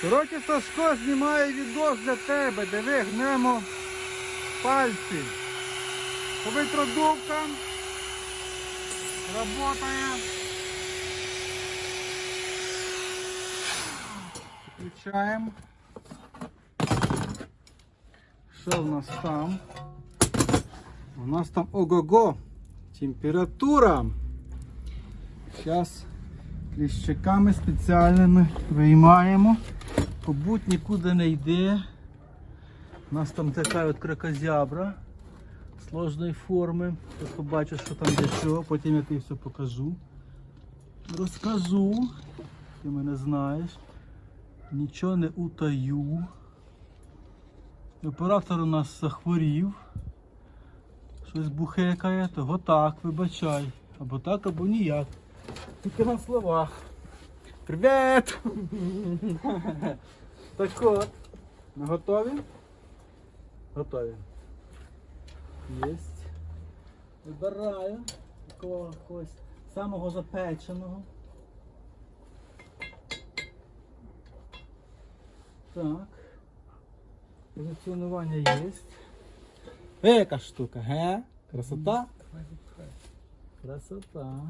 Коротше, Сашко знімає відос для тебе, де ви гнемо пальці. Повитродувка. Работає. Включаємо. Що в нас там? У нас там ого-го. Температура. Зараз кліщиками спеціальними виймаємо. Побуть нікуди не йде. У нас там така от кракозябра сложної форми. Ти побачиш, що там для чого, потім я тобі все покажу. Розкажу. Ти мене знаєш. Нічого не утаю. Оператор у нас захворів. Щось бухекає, того так, вибачай. Або так, або ніяк. Тільки на словах. Привіт! так от. Ми готові? Готові. Єсть. Вибираю такого якогось самого запеченого. Так. Позиціонування є. Е, яка штука, ге? Красота? Красота.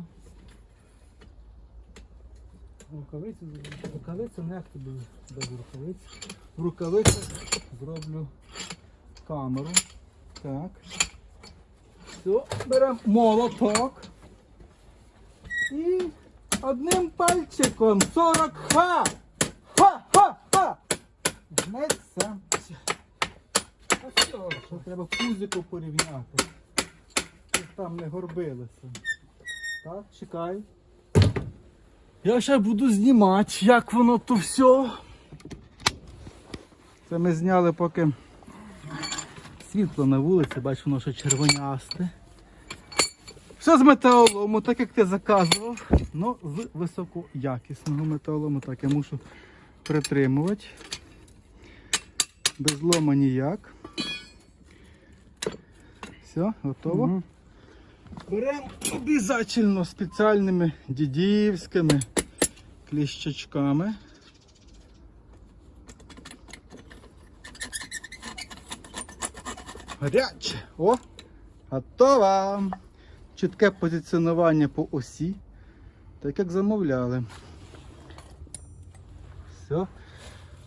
Рукавицю, рукавицю не як тобі без рукавиць. В рукавицях зроблю камеру. Так. Все, беремо молоток. І одним пальчиком 40 ха! Ха-ха-ха! Жметься. А що? Що треба пузику порівняти. Щоб там не горбилося. Так, чекай. Я ще буду знімати, як воно то все. Це ми зняли поки світло на вулиці, бачиш, воно ще червонясте. Все з металолому, так як ти заказував, але з високоякісного металолому, так я мушу притримувати. Без лома ніяк. Все, готово. Беремо обов'язково спеціальними дідівськими кліщачками. Гаряче! О! Готово! Чітке позиціонування по осі, так як замовляли. Все.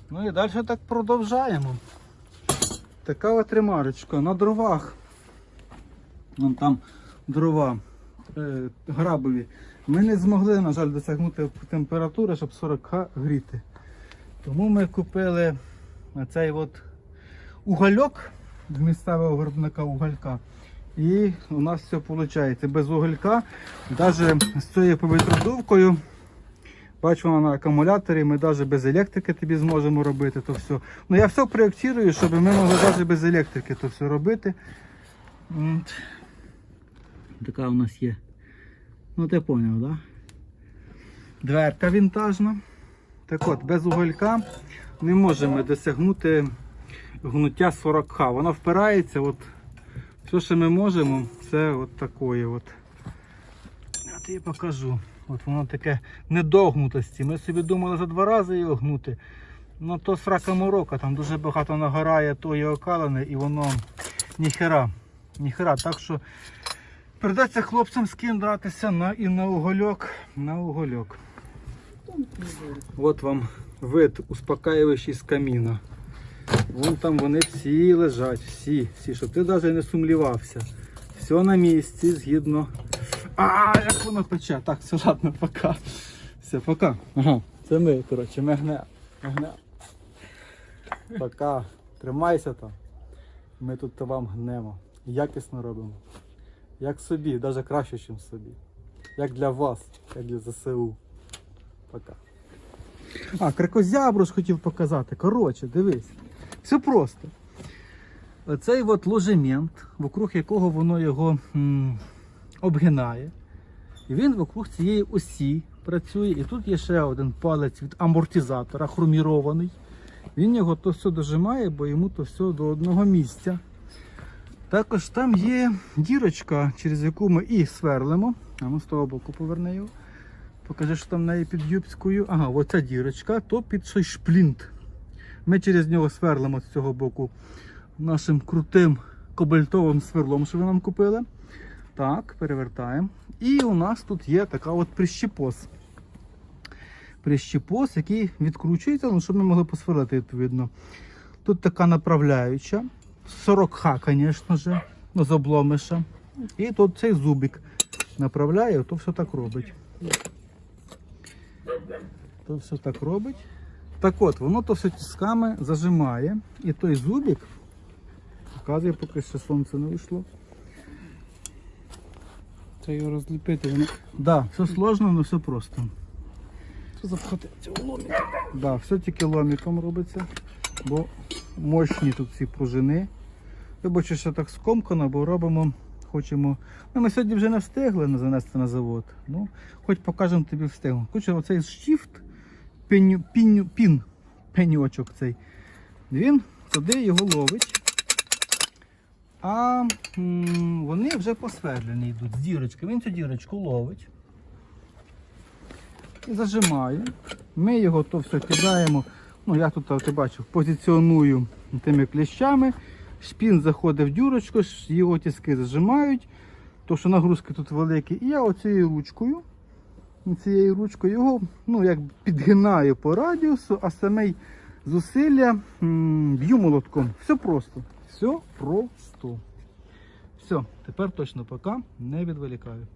Ну і далі так продовжаємо. Така от ремарочка на дровах. Вон там дрова е, грабові. Ми не змогли, на жаль, досягнути температури, щоб 40 гріти. Тому ми купили цей от угольок в місцевого виробника уголька. І у нас все виходить. Без уголька, навіть з цією повітродувкою, бачу вона на акумуляторі, ми навіть без електрики тобі зможемо робити то все. Ну я все проєктую, щоб ми могли навіть без електрики то все робити. Така у нас є. Ну ти зрозумів, так? Да? Дверка вінтажна. Так от, без уголька не можемо досягнути гнуття 40Х. Вона впирається, от, все, що ми можемо, це от такої. От. Я тобі покажу. От воно таке недогнутості. Ми собі думали за два рази його гнути. Ну то срака морока, там дуже багато нагорає тої окалини і воно ніхера. Ніхера. Так що придеться хлопцям скидатися на, і на угольок. На угольок. От вам вид успокаюючий з каміна. Вон там вони всі лежать, всі, всі, щоб ти навіть не сумлівався. Все на місці, згідно. А, як воно пече. Так, все, ладно, пока. Все, пока. Ага. Це ми, коротше, ми гне. Гне. Пока. Тримайся там. Ми тут вам гнемо. Якісно робимо. Як собі, навіть краще, ніж собі. Як для вас, як для ЗСУ. Пока. А, кракозябру ж хотів показати. Коротше, дивись. Все просто. Оцей от ложемент, вокруг якого воно його м, обгинає. І він вокруг цієї осі працює. І тут є ще один палець від амортизатора, хромірований. Він його то все дожимає, бо йому то все до одного місця. Також там є дірочка, через яку ми і сверлимо. А ну з того боку поверне його. Покажи, що там неї під юбською. Ага, оця дірочка, то під цей шплінт. Ми через нього сверлимо з цього боку нашим крутим кобальтовим сверлом, що ви нам купили. Так, перевертаємо. І у нас тут є така от прищепос. Прищепос, який відкручується, ну, щоб ми могли посверлити відповідно. Тут така направляюча. 40х, звісно ж, з обломиша. І тут цей зубик направляє, то все так робить. То все так робить. Так от, воно то все тисками зажимає. І той зубик, показує, поки ще сонце не вийшло. Це його розліпити, воно Да, все сложно, але все просто. запхати цього ломі. Да, все тільки ломіком робиться, бо мощні тут ці пружини. Вибачте, що так скомкано, бо робимо, хочемо. Ну, ми сьогодні вже не встигли занести на завод. Ну, хоч покажемо тобі встигли. Хоча оцей штіфт, пеню, піню, пін, пеньочок цей, він туди його ловить. А м, вони вже посверлені йдуть з дірочки. Він цю дірочку ловить і зажимає. Ми його то все кидаємо. Ну, я тут, ти бачив, позиціоную тими кліщами. Шпін заходить в дюрочку, його тіски зажимають, тому що нагрузки тут великі. І я оцією ручкою, цією ручкою його ну, як підгинаю по радіусу, а самий зусилля б'ю молотком. Все просто. Все просто. Все, тепер точно пока не відволікаю.